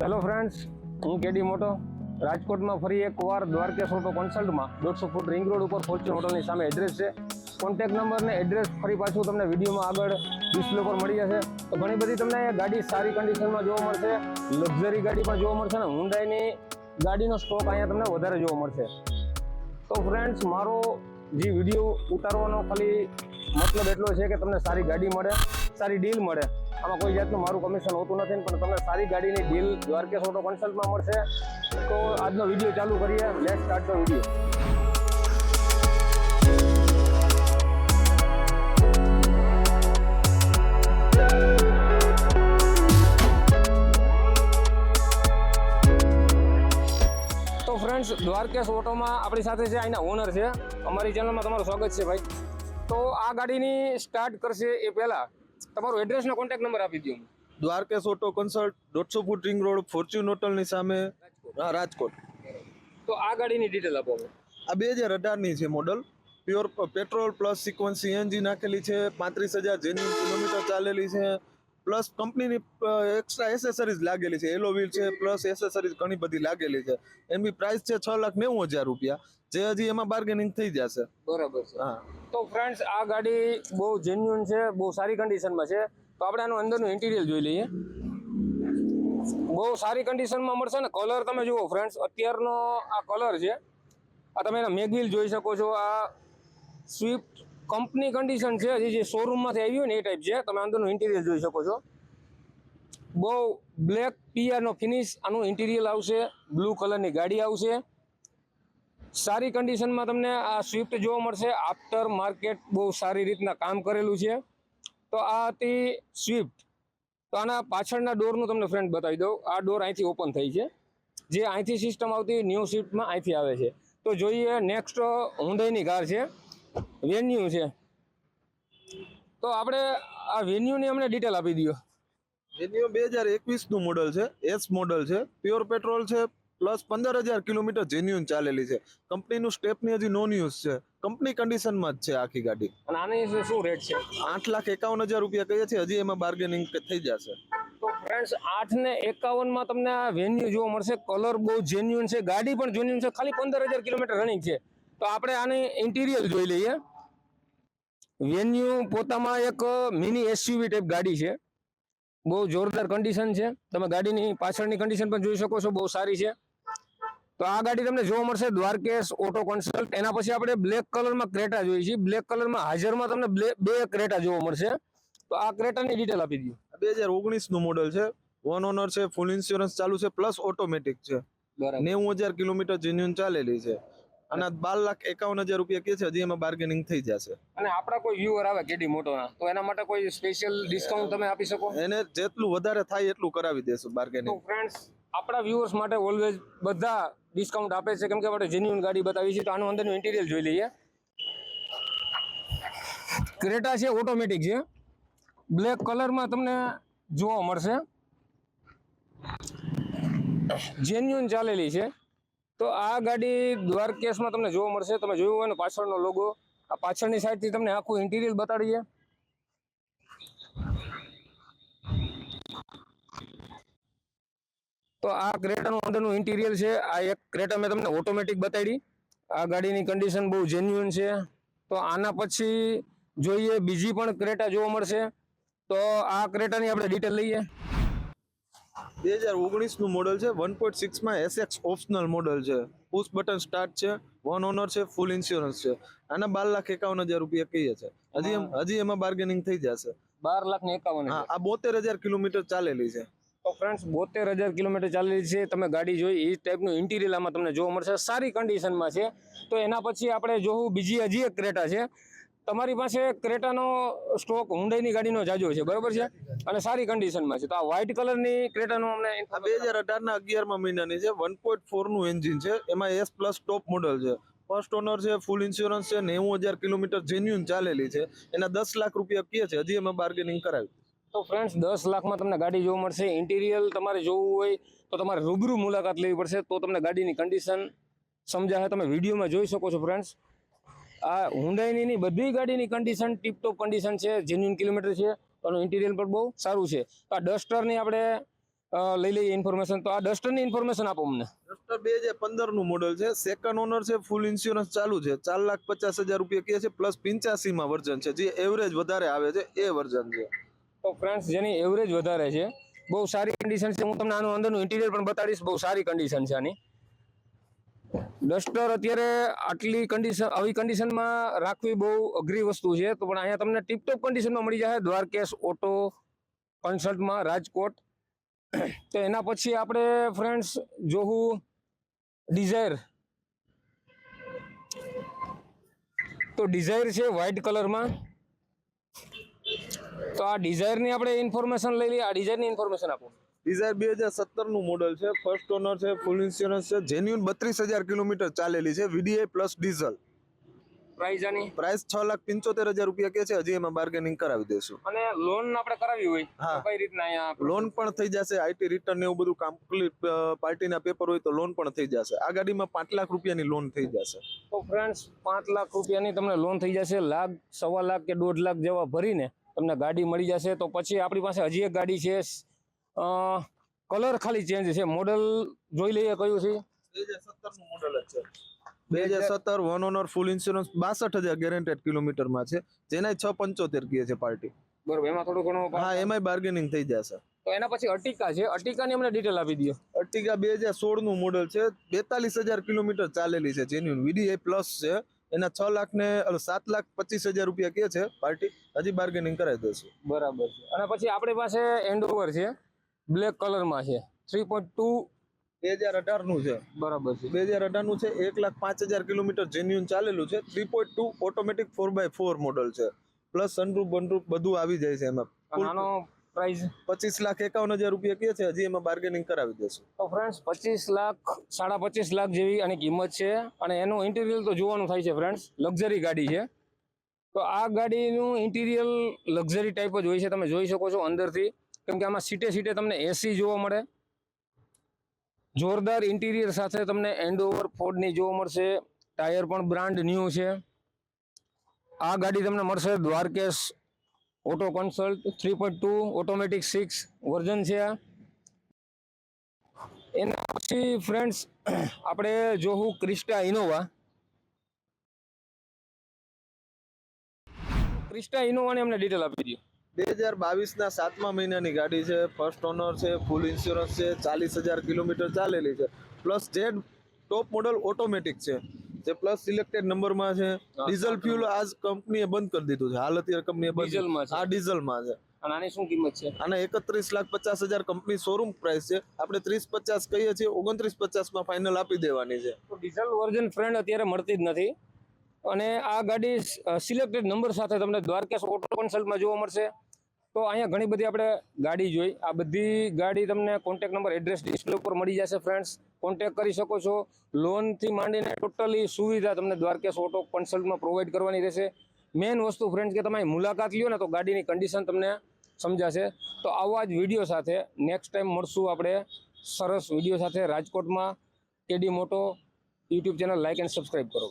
Hello friends હું કેડી મોટો. રાજકોટમાં ફરી એકવાર દ્વારકેશ ઓટો કન્સલ્ટમાં દોઢસો ફૂટ રિંગ રોડ ઉપર ફોર્ચ્યુન હોટલની સામે એડ્રેસ છે. કોન્ટેક નંબર ને એડ્રેસ ફરી પાછું તમને વિડીયોમાં આગળ ડિસ્પ્લે પર મળી જશે. તો ઘણી બધી તમને ગાડી સારી કન્ડિશનમાં જોવા મળશે. લક્ઝરી ગાડી પણ જોવા મળશે ને હુંડાઈની ગાડીનો સ્ટોક અહીંયા તમને વધારે જોવા મળશે. તો ફ્રેન્ડ્સ મારો જે વીડિયો ઉતારવાનો ખાલી મતલબ એટલો છે કે તમને સારી ગાડી મળે, સારી ડીલ મળે. આમાં કોઈ જાતનું મારું કમિશન હોતું નથી પણ તમને સારી ગાડીની ડીલ દ્વારકેશ ઓટો કન્સલ્ટમાં મળશે. તો આજનો વીડિયો ચાલુ કરીએ. Let start the video friends Dwarkesh ઓટોમાં આપણી સાથે છે અહીંના ઓનર છે. અમારી ચેનલમાં તમારું સ્વાગત છે ભાઈ. તો આ ગાડીની સ્ટાર્ટ કરશે એ પહેલા. તમારું એડ્રેસનો કોન્ટેક્ટ નંબર આપી દો દ્વારકેશ ઓટો કન્સલ્ટ દોઢસો ફૂટ રિંગ રોડ ફોર્ચ્યુન હોટલની સામે હા રાજકોટ. તો આ ગાડીની ડિટેલ આપો આ બે હજાર અઢારની છે model pure petrol plus sequence CNG નાખેલી છે પાંત્રીસ હજાર જેની કિલોમીટર ચાલેલી છે. પ્લસ કંપનીની એક્સ્ટ્રા એસેસરીઝ લાગેલી છે. એલો વ્હીલ છે પ્લસ એસેસરીઝ ઘણી બધી લાગેલી છે. એની પ્રાઇસ છે છ લાખ નેવું હજાર રૂપિયા. જે હજી એમાં બાર્ગેનિંગ થઈ જશે. બરાબર છે. હા. તો ફ્રેન્ડ્સ આ ગાડી બહુ જેન્યુન છે બહુ સારી કન્ડિશનમાં છે. તો આપણે આનું અંદરનું ઇન્ટિરિયર જોઈ લઈએ. બહુ સારી કન્ડિશનમાં મળશે ને? કલર તમે જુઓ ફ્રેન્ડ્સ અત્યારનો આ કલર છે. આ તમે એના મેગવીલ જોઈ શકો છો. આ સ્વિફ્ટ કંપની કન્ડિશન છે, હજી જે શોરૂમમાંથી આવી હોય ને એ ટાઈપ છે. તમે અંદરનું ઇન્ટિરિયર જોઈ શકો છો. બહુ બ્લેક પિયરનો ફિનિશ આનું ઇન્ટિરિયર આવશે બ્લુ કલરની ગાડી આવશે. સારી કન્ડિશનમાં તમને આ સ્વિફ્ટ જોવા મળશે. આફ્ટર માર્કેટ બહુ સારી રીતના કામ કરેલું છે. તો આ હતી સ્વિફ્ટ તો આના પાછળના ડોરનું તમને ફ્રેન્ડ બતાવી દઉં. આ ડોર અહીંથી ઓપન થઈ છે. જે અહીંથી સિસ્ટમ આવતી ન્યૂ સ્વિફ્ટમાં અહીંથી આવે છે. તો જોઈએ નેક્સ્ટ હુંડાઈની કાર છે. વેન્યુ છે. તો આપણે આ વેન્યુની અમને ડિટેલ આપી દો વેન્યુ બે હજાર એકવીસનું મોડલ છે એસ મોડલ છે પ્યોર પેટ્રોલ છે પ્લસ પંદર હજાર કિલોમીટર જેન્યુન ચાલેલી છે. કંપનીનું સ્ટેપની હજી નોન યુઝ છે. કંપની કન્ડિશનમાં જ છે આખી ગાડી. અને આની શું રેટ છે? આઠ લાખ એકાવન હજાર રૂપિયા કહીએ છીએ હજી એમાં બાર્ગેનિંગ થઈ જશે. તો ફ્રેન્ડ્સ આઠ ને એકાવનમાં તમને આ વેન્યુ જોવા મળશે. કલર બહુ જેન્યુન છે ગાડી પણ જેન્યુન છે ખાલી પંદર હજાર કિલોમીટર રનિંગ છે. તો આપણે આની ઇન્ટિરિયર જોઈ લઈએ. વેન્યુ પોતામાં એક મિની એસયુવી ટાઈપ ગાડી છે. બહુ જોરદાર કન્ડિશન છે. તમે ગાડીની પાછળની કન્ડિશન પણ જોઈ શકો છો બહુ સારી છે. તો આ ગાડી તમને જોવા મળશે દ્વારકેશ ઓટો કન્સલ્ટ એના પછી આપણે બ્લેક કલરમાં ક્રેટા જોઈએ છીએ. બ્લેક કલરમાં હાજરમાં તમને બે ક્રેટા જોવા મળશે. તો આ ક્રેટાની ડિટેલ આપી દો બે હજાર ઓગણીસનું મોડલ છે. વન ઓનર છે ફૂલ ઇન્સ્યોરન્સ ચાલુ છે પ્લસ ઓટોમેટિક છે. નેવું હજાર કિલોમીટર જેન્યુન ચાલેલી છે. અને બાર લાખ એકાવન હજાર રૂપિયા કે છે હજી એમાં બાર્ગેનિંગ થઈ જશે. અને આપણા કોઈ વ્યુઅર આવે કેડી મોટોના તો એના માટે કોઈ સ્પેશિયલ ડિસ્કાઉન્ટ તમે આપી શકો? એને જેટલું વધારે થાય એટલું કરાવી દેશું તો બાર્ગેનિંગ ફ્રેન્ડ્સ આપણા વ્યુઅર્સ માટે ઓલવેઝ બધા ડિસ્કાઉન્ટ આપે છે કેમ કે આપણે જેન્યુઅન ગાડી બતાવી છે તો આનું અંદરનું ઇન્ટિરિયર જોઈ લઈએ. ક્રેટા છે ઓટોમેટિક છે. બ્લેક કલરમાં તમને જોવા મળશે. જેન્યુન ચાલેલી છે. તો આ ગાડી દ્વારકેશમાં તમને જોવા મળશે. તમે જોયું હોય ને પાછળનો લોગો આ પાછળની સાઈડથી તમને આખું ઇન્ટિરિયર બતાડીએ. તો આ ક્રેટાનું અંદરનું ઇન્ટિરિયર છે. આ એક ક્રેટા મેં તમને ઓટોમેટિક બતાડી. આ ગાડીની કન્ડિશન બહુ જેન્યુઅન છે. તો આના પછી જોઈએ બીજી પણ ક્રેટા જોવા મળશે. તો આ ક્રેટાની આપણે ડિટેલ લઈએ. બે હજાર ઓગણીસનું મોડલ છે વન પોઈન્ટ સિક્સમાં એસએક્સ ઓપ્શનલ મોડલ છે. પુશ બટન સ્ટાર્ટ છે વન ઓનર છે ફૂલ ઇન્સ્યોરન્સ છે. આના બાર લાખ એકાવન હજાર રૂપિયા કહીએ છે. હજી હજી એમાં બાર્ગેનિંગ થઈ જશે. બાર લાખ ને એકાવન હા આ બોતેર હજાર કિલોમીટર ચાલેલી છે. તો ફ્રેન્ડ્સ બોતેર હજાર કિલોમીટર ચાલેલી છે. તમે ગાડી જોઈ એ ટાઈપનું ઇન્ટિરિયરમાં તમને જોવા મળશે. સારી કન્ડિશનમાં છે. તો એના પછી આપણે જોવું બીજી હજી એક ક્રેટા છે. તમારી પાસે ક્રેટાનો સ્ટોક હુંડાઈની ગાડીનો જાજો છે બરોબર છે? અને સારી કન્ડિશનમાં છે. તો આ વ્હાઇટ કલરની ક્રેટાનો અમને બે હજાર અઢારના અગિયારમાં મહિનાની છે વન પોઈન્ટ ફોરનું એન્જિન છે એમાં એસ પ્લસ ટોપ મોડલ છે. ફર્સ્ટ ઓનર છે ફૂલ ઇન્સ્યોરન્સ છે નેવું હજાર કિલોમીટર જેન્યુન ચાલેલી છે. એના દસ લાખ રૂપિયા કહે છે હજી એમાં બાર્ગેનિંગ કરાવી. તો ફ્રેન્ડ્સ દસ લાખમાં તમને ગાડી જોવા મળશે. ઇન્ટિરિયર તમારે જોવું હોય તો તમારે રૂબરૂ મુલાકાત લેવી પડશે. તો તમને ગાડીની કન્ડિશન સમજાશે. તમે વિડીયોમાં જોઈ શકો છો ફ્રેન્ડ્સ આ હુંડાઈની બધી ગાડીની કન્ડિશન ટીપટોપ કન્ડિશન છે જેન્યુન કિલોમીટર છે એનું ઇન્ટિરિયર પણ બહુ સારું છે. આ ડસ્ટરની આપણે લઈ લઈએ ઇન્ફોર્મેશન તો આ ડસ્ટરની ઇન્ફોર્મેશન આપો અમને. ડસ્ટર બે હજાર પંદરનું મોડલ છે સેકન્ડ ઓનર છે ફૂલ ઇન્સ્યોરન્સ ચાલુ છે. ચાર લાખ પચાસ હજાર રૂપિયા કહે છે પ્લસ પિંચાસી માં વર્ઝન છે. જે એવરેજ વધારે આવે છે એ વર્ઝન છે. તો ફ્રેન્ડ્સ જેની એવરેજ વધારે છે બહુ સારી કન્ડિશન છે. હું તમને આનું અંદરનું ઇન્ટિરિયર પણ બતાડીશ બહુ સારી કન્ડિશન છે આની. ડસ્ટર અત્યારે આટલી કન્ડિશન આવી કન્ડિશનમાં રાખવી બહુ અઘરી વસ્તુ છે. તો પણ અહીંયા તમને ટીપટોપ કન્ડિશનમાં મળી જશે દ્વારકેશ ઓટો કન્સલ્ટમાં રાજકોટ. તો એના પછી આપણે ફ્રેન્ડ્સ જોવું ડિઝાયર. તો ડિઝાયર છે વ્હાઇટ કલરમાં તો આ ડિઝાયરની આપણે ઇન્ફોર્મેશન લઈ લઈએ. આ ડિઝાયરની ઇન્ફોર્મેશન આપો. ડિઝાયર બે હજાર સત્તરનું મોડલ છે ફર્સ્ટ ઓનર છે ફૂલ ઇન્સ્યોરન્સ છે જેન્યુન બત્રીસ હજાર કિલોમીટર ચાલેલી છે વીડીઆઈ પ્લસ ડીઝલ પ્રાઇસ આની? પ્રાઇસ છ લાખ પંચોતેર હજાર રૂપિયા કે છે હજી એમાં બાર્ગેનિંગ કરાવી દેશું. અને લોન આપણે કરાવી હોય હા. કઈ રીતના અહીંયા લોન પણ થઈ જશે આઈટી રિટર્ન ને એવું બધું કમ્પ્લીટ પાર્ટીના પેપર હોય તો લોન પણ થઈ જશે. આ ગાડીમાં પાંચ લાખ રૂપિયાની લોન થઈ જશે. તો ફ્રેન્ડ્સ પાંચ લાખ રૂપિયાની તમને લોન થઈ જશે લાખ સવા લાખ કે દોઢ લાખ જેવા ભરીને તમને ગાડી મળી જશે. તો પછી આપણી પાસે હજી એક ગાડી છે કલર ખાલી ચેન્જ છે. મોડલ જોઈ લઈએ કયું છે. બે હજાર સત્તર મોડલ જ છે. બે હજાર સત્તર વન ઓનર ફૂલ ઇન્સ્યોરન્સ બાસઠ હજાર ગેરેન્ટેડ કિલોમીટરમાં છે. જેના છ પંચોતેર કહે છે પાર્ટી બરોબર એમાં થોડું ઘણું હા એમાંય બાર્ગેનિંગ થઈ જશે. તો એના પછી અટિકા છે. અટિકાની અમને ડિટેલ આપી દો અર્ટિગા બે હજાર સોળનું મોડલ છે. બેતાલીસ હજાર કિલોમીટર ચાલેલી છે જેન્યુન એ પ્લસ છે. એના છ લાખ ને સાત લાખ પચીસ હજાર રૂપિયા કે છે પાર્ટી હજી બાર્ગેનિંગ કરાવી દેશું બરાબર છે. અને પછી આપણી પાસે એન્ડોવર છે. બ્લેક કલરમાં છે. થ્રી પોઈન્ટ ટુ બે હજાર અઢારનું છે. બરાબર છે. બે હજાર અઢારનું છે એક લાખ પાંચ હજાર કિલોમીટર જેન્યુન ચાલેલું છે. Three point two automatic four by four model છે. પ્લસ સનરૂફ બનરૂફ બધું આવી જાય છે એમાં. આનો પ્રાઇસ પચીસ લાખ એકાવન હજાર રૂપિયા કે છે હજી એમાં બાર્ગેનિંગ કરાવી દેશું. તો ફ્રેન્ડ્સ પચીસ લાખ સાડા પચીસ લાખ જેવી આની કિંમત છે. અને એનું ઇન્ટિરિયર તો જોવાનું થાય છે ફ્રેન્ડ્સ લક્ઝરી ગાડી છે. તો આ ગાડીનું ઇન્ટિરિયર લક્ઝરી ટાઈપ જ હોય છે તમે જોઈ શકો છો અંદરથી. કેમ કે આમાં સીટે સીટે તમને એસી જોવા મળે. જોરદાર ઇન્ટિરિયર સાથે તમને એન્ડઓવર ફોર્ડની જોવા મળશે. ટાયર પણ બ્રાન્ડ ન્યૂ છે. આ ગાડી તમને મળશે Dwarkesh auto consult, three point two, automatic six version છે આ. એના પછી ફ્રેન્ડ્સ, આપણે જોવું ક્રિસ્ટા ઇનોવા. ક્રિસ્ટા ઇનોવાની અમને ડિટેલ આપી દો બે હજાર બાવીસ ના સાતમા મહિનાની ગાડી છે ફર્સ્ટ ઓનર છે ફૂલ ઇન્સ્યોરન્સ છે ચાલીસ હજાર કિલોમીટર ચાલેલી છે. પ્લસ જે ટોપ મોડલ ઓટોમેટિક છે. જે પ્લસ સિલેક્ટેડ નંબરમાં છે. ડીઝલ ફ્યુલ આજ કંપનીએ બંધ કરી દીધું છે. હાલ અત્યારે કંપનીએ બંધ છે. આ ડીઝલમાં છે. અને આની શું કિંમત છે? આના એકત્રીસ લાખ પચાસ હજાર કંપની શોરૂમ પ્રાઇસ છે. આપણે ત્રીસ પચાસ કહીએ છીએ ઓગણત્રીસ પચાસમાં ફાઇનલ આપી દેવાની છે. તો ડીઝલ વર્ઝન ફ્રેન્ડ અત્યારે મળતી જ નથી. અને આ ગાડી સિલેક્ટેડ નંબર સાથે તમને દ્વારકેશ ઓટો કન્સલ્ટમાં જોવા મળશે. તો અહીંયા ઘણી બધી આપણે ગાડી જોઈ. આ બધી ગાડી તમને કોન્ટેક નંબર એડ્રેસ ડિસ્પ્લે ઉપર મળી જશે ફ્રેન્ડ્સ કોન્ટેક કરી શકો છો. લોનથી માંડીને ટોટલી સુવિધા તમને દ્વારકેશ ઓટો કન્સલ્ટમાં પ્રોવાઈડ કરવાની રહેશે. મેઇન વસ્તુ ફ્રેન્ડ્સ કે તમે મુલાકાત લ્યો ને તો ગાડીની કન્ડિશન તમને સમજાશે. તો આવા જ વીડિયો સાથે નેક્સ્ટ ટાઈમ મળશું આપણે સરસ વીડિયો સાથે રાજકોટમાં. KD Moto YouTube channel like and subscribe કરો.